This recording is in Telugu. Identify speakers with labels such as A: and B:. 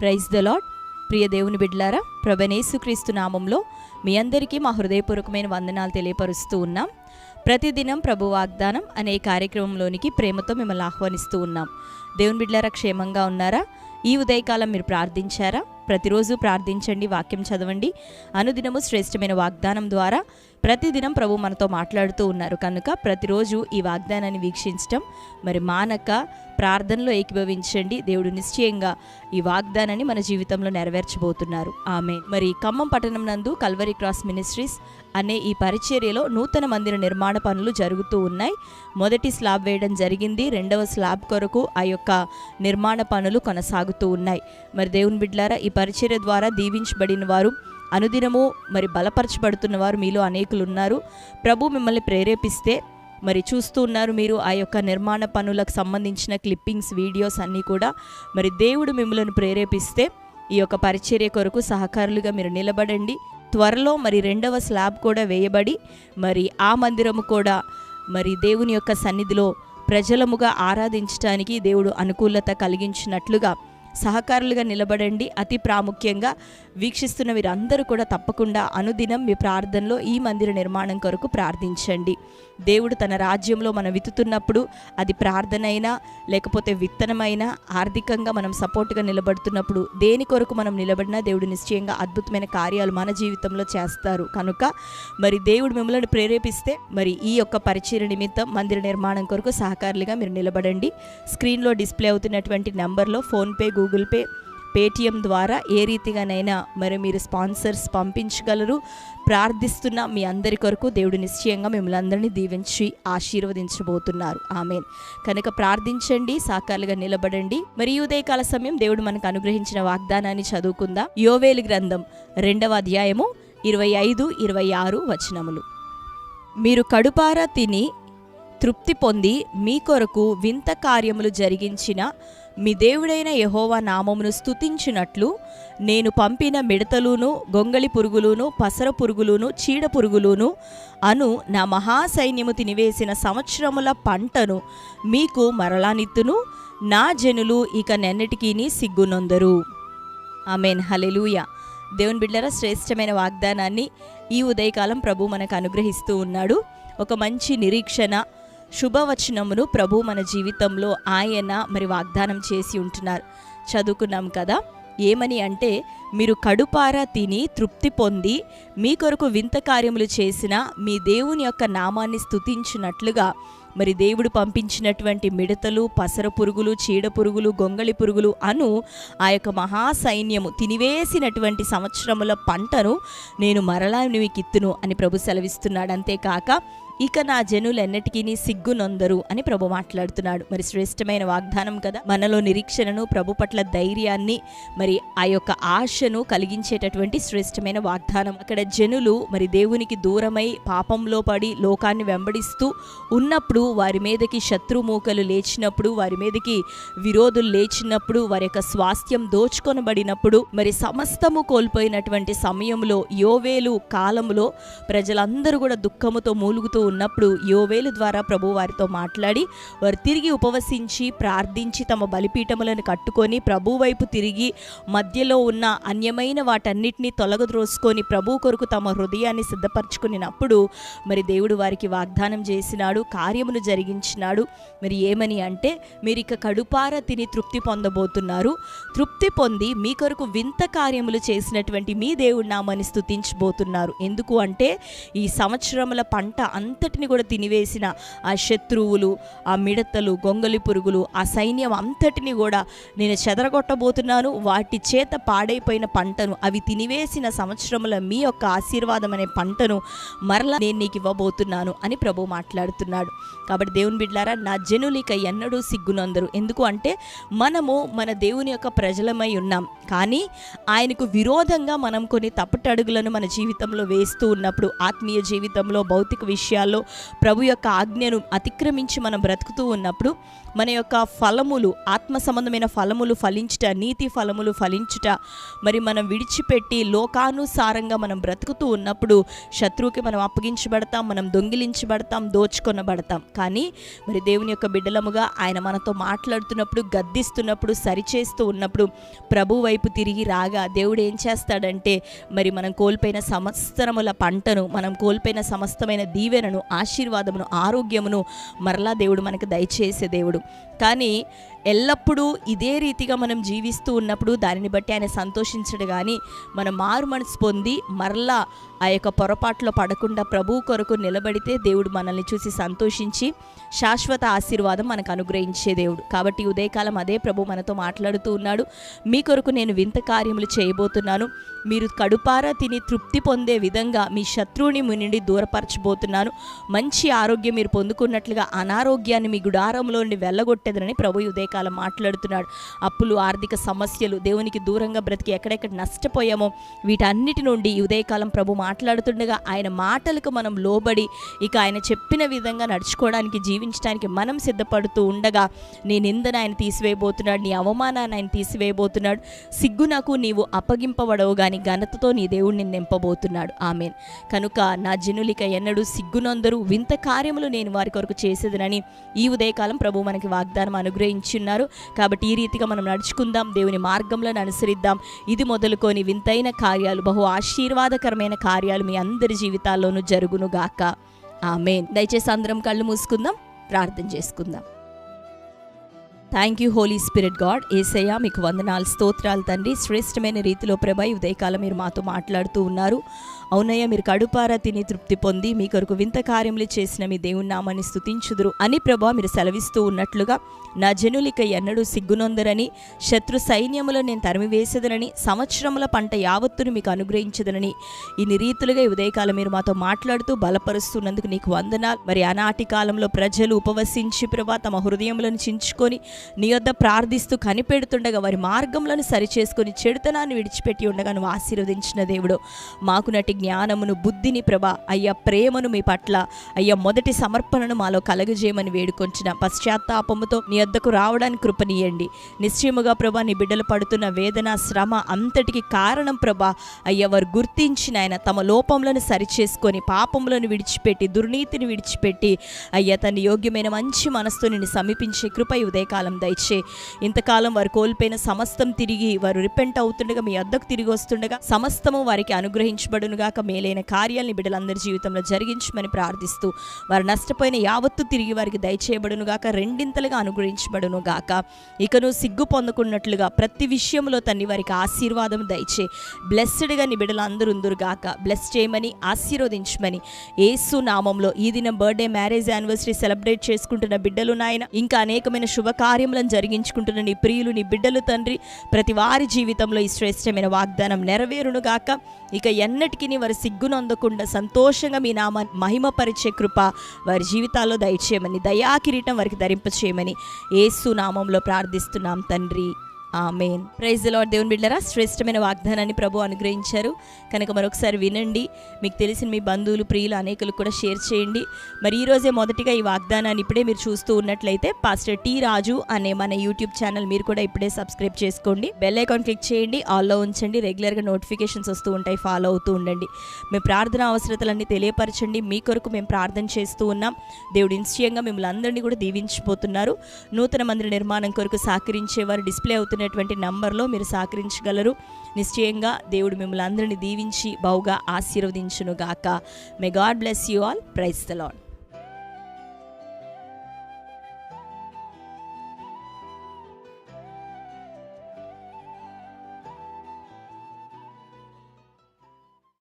A: ప్రైజ్ ద లాడ్ ప్రియ దేవుని బిడ్లారా ప్రభనేసుక్రీస్తు నామంలో మీ అందరికీ మా హృదయపూర్వకమైన వందనాలు తెలియపరుస్తూ ఉన్నాం. ప్రతిదినం ప్రభు వాగ్దానం అనే కార్యక్రమంలోనికి ప్రేమతో మిమ్మల్ని ఆహ్వానిస్తూ ఉన్నాం. దేవుని బిడ్లారా క్షేమంగా ఉన్నారా? ఈ ఉదయకాలం మీరు ప్రార్థించారా? ప్రతిరోజు ప్రార్థించండి వాక్యం చదవండి. అనుదినము శ్రేష్టమైన వాగ్దానం ద్వారా ప్రతిదినం ప్రభు మనతో మాట్లాడుతూ ఉన్నారు. కనుక ప్రతిరోజు ఈ వాగ్దానాన్ని వీక్షించటం మరి మానక ప్రార్థనలో ఏకీభవించండి. దేవుడు నిశ్చయంగా ఈ వాగ్దానాన్ని మన జీవితంలో నెరవేర్చబోతున్నారు. ఆమె మరి ఖమ్మం పట్టణం నందు కల్వరి క్రాస్ మినిస్ట్రీస్ అనే ఈ పరిచర్యలో నూతన మందిర నిర్మాణ పనులు జరుగుతూ ఉన్నాయి. మొదటి స్లాబ్ వేయడం జరిగింది. రెండవ స్లాబ్ కొరకు ఆ యొక్క నిర్మాణ పనులు కొనసాగుతూ ఉన్నాయి. మరి దేవుని బిడ్లారా ఈ పరిచర్య ద్వారా దీవించబడిన వారు అనుదినము మరి బలపరచబడుతున్న వారు మీలో అనేకులు ఉన్నారు. ప్రభు మిమ్మల్ని ప్రేరేపిస్తే మరి చూస్తూ ఉన్నారు మీరు ఆ యొక్క నిర్మాణ పనులకు సంబంధించిన క్లిప్పింగ్స్ వీడియోస్ అన్నీ కూడా. మరి దేవుడు మిమ్మల్ని ప్రేరేపిస్తే ఈ యొక్క పరిచర్య కొరకు సహకారులుగా మీరు నిలబడండి. త్వరలో మరి రెండవ స్లాబ్ కూడా వేయబడి మరి ఆ మందిరము కూడా మరి దేవుని యొక్క సన్నిధిలో ప్రజలముగా ఆరాధించడానికి దేవుడు అనుకూలత కలిగించినట్లుగా సహకారులుగా నిలబడండి. అతి ప్రాముఖ్యంగా వీక్షిస్తున్న వీరందరూ కూడా తప్పకుండా అనుదినం మీ ప్రార్థనలో ఈ మందిర నిర్మాణం కొరకు ప్రార్థించండి. దేవుడు తన రాజ్యంలో మనం విత్తుతున్నప్పుడు అది ప్రార్థన అయినా లేకపోతే విత్తనమైనా ఆర్థికంగా మనం సపోర్ట్గా నిలబడుతున్నప్పుడు దేని కొరకు మనం నిలబడినా దేవుడు నిశ్చయంగా అద్భుతమైన కార్యాలు మన జీవితంలో చేస్తారు. కనుక మరి దేవుడు మిమ్మల్ని ప్రేరేపిస్తే మరి ఈ యొక్క పరిచయ నిమిత్తం మందిర నిర్మాణం కొరకు సహకారులుగా మీరు నిలబడండి. స్క్రీన్లో డిస్ప్లే అవుతున్నటువంటి నెంబర్లో ఫోన్పే గూగుల్ పే పేటిఎం ద్వారా ఏ రీతిగానైనా మరి మీరు స్పాన్సర్స్ పంపించగలరు. ప్రార్థిస్తున్న మీ అందరి కొరకు దేవుడు నిశ్చయంగా మిమ్మల్ని అందరినీ దీవించి ఆశీర్వదించబోతున్నారు. ఆమెన్. కనుక ప్రార్థించండి సాకారులుగా నిలబడండి. మరి ఉదయకాల సమయం దేవుడు మనకు అనుగ్రహించిన వాగ్దానాన్ని చదువుకుందా. యోవేలు గ్రంథం రెండవ అధ్యాయము ఇరవై ఐదు ఇరవై ఆరు వచనములు. మీరు కడుపారా తిని తృప్తి పొంది మీ కొరకు వింత కార్యములు జరిగించిన మీ దేవుడైన యహోవా నామమును స్తుతించినట్లు నేను పంపిన మిడతలును గొంగళి పురుగులును పసర పురుగులును చీడ పురుగులును అను నా మహాసైన్యము తినివేసిన సంవత్సరముల పంటను మీకు మరలానిత్తును నా జనులు ఇక నెన్నటికీని సిగ్గునొందరు. ఆమెన్. హలెలూయ దేవుని బిడ్డల శ్రేష్టమైన వాగ్దానాన్ని ఈ ఉదయకాలం ప్రభు మనకు అనుగ్రహిస్తూ ఉన్నాడు. ఒక మంచి నిరీక్షణ శుభవచనమును ప్రభు మన జీవితంలో ఆయన మరి వాగ్దానం చేసి ఉంటున్నారు. చదువుకున్నాం కదా ఏమని అంటే మీరు కడుపారా తిని తృప్తి పొంది మీ కొరకు వింత కార్యములు చేసిన మీ దేవుని యొక్క నామాన్ని స్థుతించినట్లుగా మరి దేవుడు పంపించినటువంటి మిడతలు పసర పురుగులు చీడ పురుగులు గొంగళి పురుగులు అను ఆ యొక్క మహాసైన్యము తినివేసినటువంటి సంవత్సరముల పంటను నేను మరలా మీకు ఇత్తును అని ప్రభు సెలవిస్తున్నాడు. అంతేకాక ఇక నా జనులెన్నటికీ సిగ్గు సిగ్గునొందరు అని ప్రభు మాట్లాడుతున్నాడు. మరి శ్రేష్టమైన వాగ్దానం కదా? మనలో నిరీక్షణను ప్రభు పట్ల ధైర్యాన్ని మరి ఆ యొక్క ఆశను కలిగించేటటువంటి శ్రేష్టమైన వాగ్దానం. అక్కడ జనులు మరి దేవునికి దూరమై పాపంలో పడి లోకాన్ని వెంబడిస్తూ ఉన్నప్పుడు వారి మీదకి శత్రుమూకలు లేచినప్పుడు వారి మీదకి విరోధులు లేచినప్పుడు వారి యొక్క స్వాస్థ్యం దోచుకొనబడినప్పుడు మరి సమస్తము కోల్పోయినటువంటి సమయంలో యోవేలు కాలంలో ప్రజలందరూ కూడా దుఃఖముతో మూలుగుతూ ఉన్నప్పుడు యోవేలు ద్వారా ప్రభు వారితో మాట్లాడి వారు తిరిగి ఉపవసించి ప్రార్థించి తమ బలిపీఠములను కట్టుకొని ప్రభు వైపు తిరిగి మధ్యలో ఉన్న అన్యమైన వాటన్నిటిని తొలగద్రోసుకొని ప్రభు కొరకు తమ హృదయాన్ని సిద్ధపరచుకున్నప్పుడు మరి దేవుడు వారికి వాగ్దానం చేసినాడు కార్యమును జరిగించినాడు. మరి ఏమని అంటే మీరు ఇక కడుపార తిని తృప్తి పొందబోతున్నారు. తృప్తి పొంది మీ కొరకు వింత కార్యములు చేసినటువంటి మీ దేవుడు నామని స్థుతించబోతున్నారు ఎందుకు అంటే ఈ సంవత్సరముల పంట అంతటిని కూడా తినివేసిన ఆ శత్రువులు ఆ మిడతలు గొంగలి పురుగులు ఆ సైన్యం అంతటిని కూడా నేను చెదరగొట్టబోతున్నాను. వాటి చేత పాడైపోయిన పంటను అవి తినివేసిన సంవత్సరముల మీ యొక్క ఆశీర్వాదం అనే పంటను మరలా నేను నీకు ఇవ్వబోతున్నాను అని ప్రభు మాట్లాడుతున్నాడు. కాబట్టి దేవుని బిడ్లారా నా జనులిక ఎన్నడూ సిగ్గునందరు. ఎందుకు అంటే మనము మన దేవుని యొక్క ప్రజలమై ఉన్నాం. కానీ ఆయనకు విరోధంగా మనం కొన్ని తప్పటడుగులను మన జీవితంలో వేస్తూ ఉన్నప్పుడు ఆత్మీయ జీవితంలో భౌతిక విషయాల్లో ప్రభు యొక్క ఆజ్ఞను అతిక్రమించి మనం బ్రతుకుతూ ఉన్నప్పుడు మన యొక్క ఫలములు ఆత్మ సంబంధమైన ఫలములు ఫలించుట నీతి ఫలములు ఫలించుట మరి మనం విడిచిపెట్టి లోకానుసారంగా మనం బ్రతుకుతూ ఉన్నప్పుడు శత్రువుకి మనం అప్పగించబడతాం మనం దొంగిలించబడతాం దోచుకొనబడతాం. కానీ మరి దేవుని యొక్క బిడ్డలముగా ఆయన మనతో మాట్లాడుతున్నప్పుడు గద్దిస్తున్నప్పుడు సరిచేస్తూ ఉన్నప్పుడు ప్రభు వైపు తిరిగి రాగా దేవుడు ఏం చేస్తాడంటే మరి మనం కోల్పోయిన సంవత్సరముల పంటను మనం కోల్పోయిన సమస్తమైన దీవెనను ఆశీర్వాదమును ఆరోగ్యమును మరలా దేవుడు మనకు దయచేసే దేవుడు. కానీ ఎల్లప్పుడూ ఇదే రీతిగా మనం జీవిస్తూ ఉన్నప్పుడు దానిని బట్టి ఆయన సంతోషించడు కానీ మనం మారు మనసు పొంది మరలా ఆ యొక్క పొరపాట్లో పడకుండా ప్రభు కొరకు నిలబడితే దేవుడు మనల్ని చూసి సంతోషించి శాశ్వత ఆశీర్వాదం మనకు అనుగ్రహించే దేవుడు. కాబట్టి ఉదయకాలం అదే ప్రభు మనతో మాట్లాడుతూ ఉన్నాడు. మీ కొరకు నేను వింత కార్యములు చేయబోతున్నాను. మీరు కడుపారా తిని తృప్తి పొందే విధంగా మీ శత్రువుని మీ నుండి దూరపరచబోతున్నాను. మంచి ఆరోగ్యం మీరు పొందుకున్నట్లుగా అనారోగ్యాన్ని మీ గుడారంలో నుండి ప్రభు ఉదయ ఉదయకాలం మాట్లాడుతున్నాడు. అప్పులు ఆర్థిక సమస్యలు దేవునికి దూరంగా బ్రతికి ఎక్కడెక్కడ నష్టపోయామో వీటన్నిటి నుండి ఈ ఉదయకాలం ప్రభు మాట్లాడుతుండగా ఆయన మాటలకు మనం లోబడి ఇక ఆయన చెప్పిన విధంగా నడుచుకోవడానికి జీవించడానికి మనం సిద్ధపడుతూ ఉండగా నీ నిందను ఆయన తీసివేయబోతున్నాడు నీ అవమానాన్ని ఆయన తీసివేయబోతున్నాడు. సిగ్గు నాకు నీవు అప్పగింపబడవు కానీ ఘనతతో నీ దేవుడిని నింపబోతున్నాడు. ఆమెన్. కనుక నా జనులిక ఎన్నడూ సిగ్గునందరూ వింత కార్యములు నేను వారి కొరకు చేసేదనని ఈ ఉదయకాలం ప్రభు మనకి వాగ్దానం ఉన్నారు కాబట్టి ఈ రీతిగా మనం నడుచుకుందాం దేవుని మార్గంలో అనుసరిద్దాం. ఇది మొదలుకొని వింతైన కార్యాలు బహు ఆశీర్వాదకరమైన కార్యాలు మీ అందరి జీవితాల్లోనూ జరుగునుగాక. ఆమె దయచేసి అందరం కళ్ళు మూసుకుందాం ప్రార్థన చేసుకుందాం. Thank you Holy Spirit God ఏసయ్య మీకు వందనాలు స్తోత్రాలు తండ్రి. శ్రేష్టమైన రీతిలో ప్రభ ఉదయకాలం మీరు మాతో మాట్లాడుతూ ఉన్నారు. అవునయ్య మీరు కడుపారా తిని తృప్తి పొంది మీ కొరకు వింత కార్యములు చేసిన మీ దేవుని నామాన్ని స్థుతించుదురు అని ప్రభా మీరు సెలవిస్తూ ఉన్నట్లుగా నా జనులిక ఎన్నడూ సిగ్గునొందరని శత్రు సైన్యములో నేను తరిమివేసేదనని సంవత్సరముల పంట యావత్తును మీకు అనుగ్రహించదనని ఇన్ని రీతులుగా ఉదయకాలం మీరు మాతో మాట్లాడుతూ బలపరుస్తున్నందుకు నీకు వందనాలు. మరి ఆనాటి కాలంలో ప్రజలు ఉపవసించి ప్రభా తమ హృదయములను చించుకొని నీ యొద్ద ప్రార్థిస్తూ కనిపెడుతుండగా వారి మార్గములను సరిచేసుకొని చెడుతనాన్ని విడిచిపెట్టి ఉండగా నువ్వు ఆశీర్వదించిన దేవుడు. మాకు నటి జ్ఞానమును బుద్ధిని ప్రభా అయ్యా ప్రేమను మీ పట్ల అయ్యా మొదటి సమర్పణను మాలో కలగజేయమని వేడుకొంచిన పశ్చాత్తాపముతో నీ వద్దకు రావడానికి కృపనీయండి నిశ్చయముగా ప్రభా నీ బిడ్డలు పడుతున్న వేదన శ్రమ అంతటికి కారణం ప్రభా అయ్యా వారు గుర్తించిన ఆయన తమ లోపములను సరిచేసుకొని పాపములను విడిచిపెట్టి దుర్నీతిని విడిచిపెట్టి అయ్యా తన యోగ్యమైన మంచి మనస్తుని సమీపించే కృప ఉదయకాలం ఉదయకాలం దయచే. ఇంతకాలం వారు కోల్పోయిన సమస్తం తిరిగి వారు రిపెంట్ అవుతుండగా మీ అద్దకు తిరిగి వస్తుండగా సమస్తము వారికి అనుగ్రహించబడునుగాక మేలైన కార్యాలని బిడ్డలందరి జీవితంలో జరిగించమని ప్రార్థిస్తూ వారు నష్టపోయిన యావత్తు తిరిగి వారికి దయచేయబడునుగాక రెండింతలుగా అనుగ్రహించబడునుగాక ఇకను సిగ్గు పొందుకున్నట్లుగా ప్రతి విషయంలో తన్ని వారికి ఆశీర్వాదం దయచే. బ్లెస్డ్గా నీ బిడ్డలు గాక. బ్లెస్ చేయమని ఆశీర్వదించమని ఏసు నామంలో ఈ దినం బర్త్డే మ్యారేజ్ యానివర్సరీ సెలబ్రేట్ చేసుకుంటున్న బిడ్డలు నాయన ఇంకా అనేకమైన శుభకార్య కార్యములను జరిగించుకుంటున్న నీ ప్రియులు నీ బిడ్డలు తండ్రి ప్రతి వారి జీవితంలో ఈ శ్రేష్టమైన వాగ్దానం నెరవేరును గాక ఇక ఎన్నటికీ వారి సిగ్గునందకుండా సంతోషంగా మీ నామ మహిమపరిచే కృప వారి జీవితాల్లో దయచేయమని దయా కిరీటం వారికి ధరింపచేయమని ఏసు నామంలో ప్రార్థిస్తున్నాం తండ్రి. ఆమెన్. ప్రైజ్ లాడ్ దేవుని బిడ్డరా శ్రేష్టమైన వాగ్దానాన్ని ప్రభు అనుగ్రహించారు. కనుక మరొకసారి వినండి. మీకు తెలిసిన మీ బంధువులు ప్రియులు అనేకులు కూడా షేర్ చేయండి. మరి ఈరోజే మొదటిగా ఈ వాగ్దానాన్ని ఇప్పుడే మీరు చూస్తూ ఉన్నట్లయితే పాస్టర్ టీ రాజు అనే మన యూట్యూబ్ ఛానల్ మీరు కూడా ఇప్పుడే సబ్స్క్రైబ్ చేసుకోండి. బెల్ ఐకాన్ క్లిక్ చేయండి. ఆల్లో ఉంచండి. రెగ్యులర్గా నోటిఫికేషన్స్ వస్తూ ఉంటాయి. ఫాలో అవుతూ ఉండండి. మీ ప్రార్థన అవసరతలన్నీ తెలియపరచండి. మీ కొరకు మేము ప్రార్థన చేస్తూ ఉన్నాం. దేవుడు నిశ్చయంగా మిమ్మల్ని అందరినీ కూడా దీవించిపోతున్నారు నూతన మందిర నిర్మాణం కొరకు సహకరించేవారు డిస్ప్లే అవుతున్నారు అవుతున్నటువంటి నంబర్లో మీరు సహకరించగలరు. నిశ్చయంగా దేవుడు మిమ్మల్ని అందరినీ దీవించి బహుగా ఆశీర్వదించును గాక may God bless you all praise the Lord